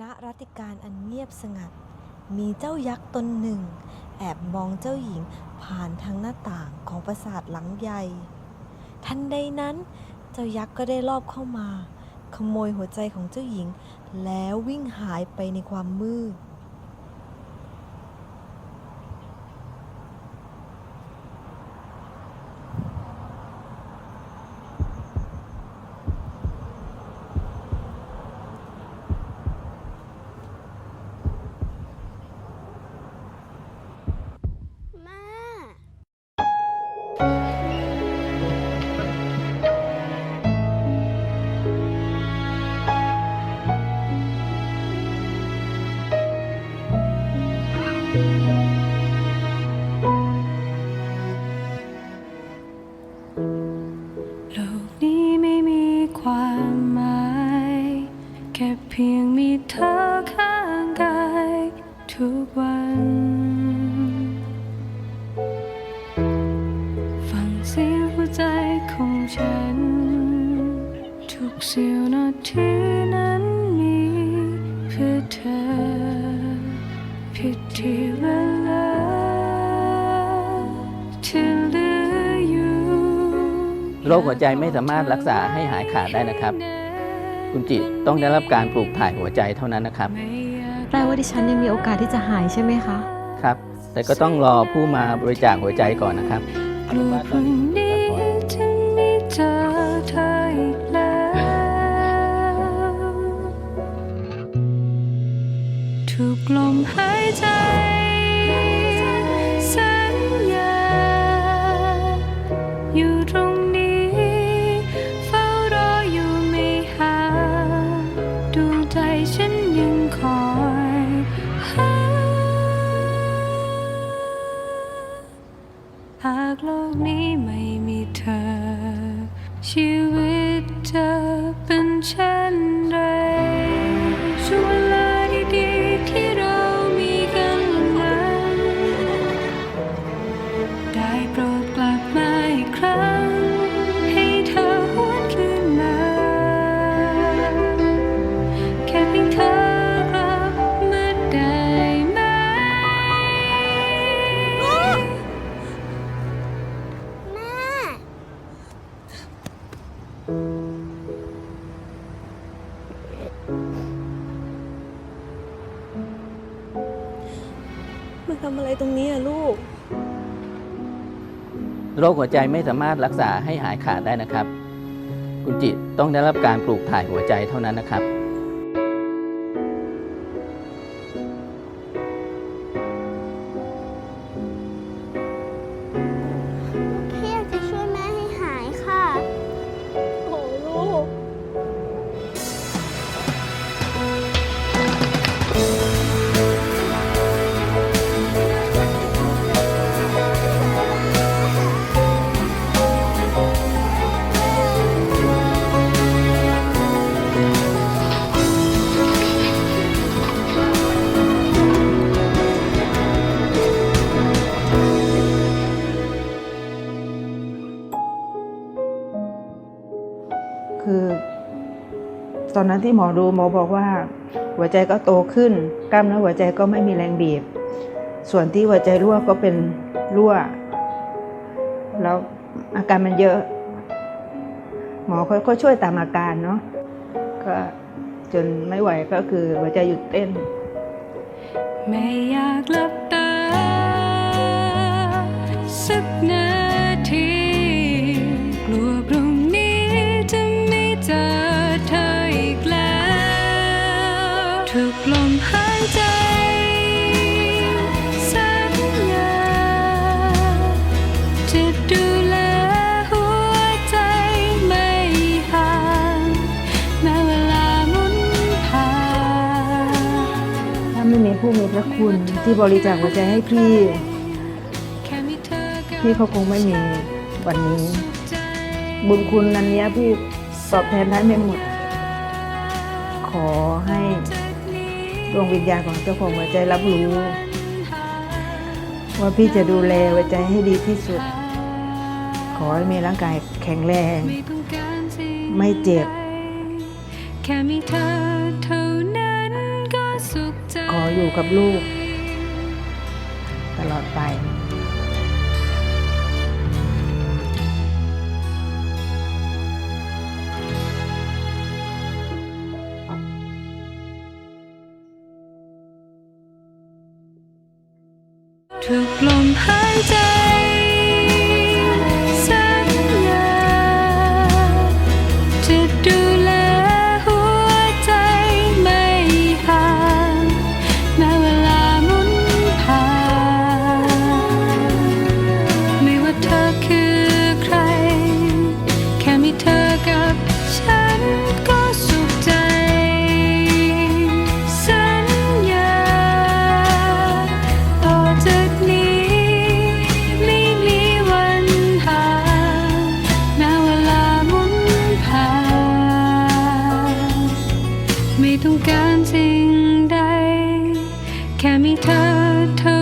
ณรัติการอันเงียบสงัด มีเจ้ายักษ์ตนหนึ่ง แอบมองเจ้าหญิงผ่านทางหน้าต่างของปราสาทหลังใหญ่ ทันใดนั้น เจ้ายักษ์ก็ได้ลอบเข้ามา ขโมยหัวใจของเจ้าหญิง แล้ววิ่งหายไปในความมืด โลกนี้ไม่มีความหมาย แค่เพียงมีเธอข้างกายทุกวัน ฟังเสียงหัวใจของฉัน ทุกเสี้ยวนาทีนั้นมีเพื่อเธอ ผิดที่เวลาที่เหลืออยู่โรคหัวใจไม่สามารถรักษาให้หายขาดได้นะครับ คุณจิต้องได้รับการปลูกถ่ายหัวใจเท่านั้นนะครับ แปลว่าดิฉันยังมีโอกาสที่จะหายใช่ไหมคะ ครับ แต่ก็ต้องรอผู้มาบริจาคหัวใจก่อนนะครับ กลัวพรุ่งนี้ ทุกลมหายใจสัญญาอยู่ตรงนี้ เฝ้ารออยู่ไม่ห่างดวงใจฉันยังคอยหาหากโลกนี้ไม่มีเธอ ชีวิตจะเป็นเช่น ทำอะไรตรงนี้อะลูก โรคหัวใจไม่สามารถรักษาให้หายขาดได้นะครับ คุณจิตต้องได้รับการปลูกถ่ายหัวใจเท่านั้นนะครับ คือ ตอนนั้นที่หมอดูหมอบอกว่า หัวใจก็โตขึ้น กล้ามเนื้อหัวใจก็ไม่มีแรงบีบ ส่วนที่หัวใจรั่วก็เป็นรั่ว แล้วอาการมันเยอะ หมอเขาก็ช่วยตามอาการเนาะก็จนไม่ไหวก็คือหัวใจหยุดเต้น ไม่อยากลับ ทุกลมหายใจ สัญญา จะดูแลหัวใจไม่ห่างแม้เวลาหมุนผ่านถ้าไม่มีผู้มีพระคุณที่บริจาคหัวใจให้พี่ พี่เขาคงไม่มีวันนี้ บุญคุณนันเนี้ยพี่ตอบแทนได้ไม่หมด ขอให้ ดวงวิญญาณของเจ้าของหัวใจรับรู้ ว่าพี่จะดูแลหัวใจให้ดีที่สุด ขอให้มีร่างกายแข็งแรง ไม่เจ็บ แค่มีเธอเท่านั้นก็สุขใจ ขออยู่กับลูก ตลอดไป ทุกลมหายใจ ไม่ต้องการสิ่งใด แค่มีเธอเธอ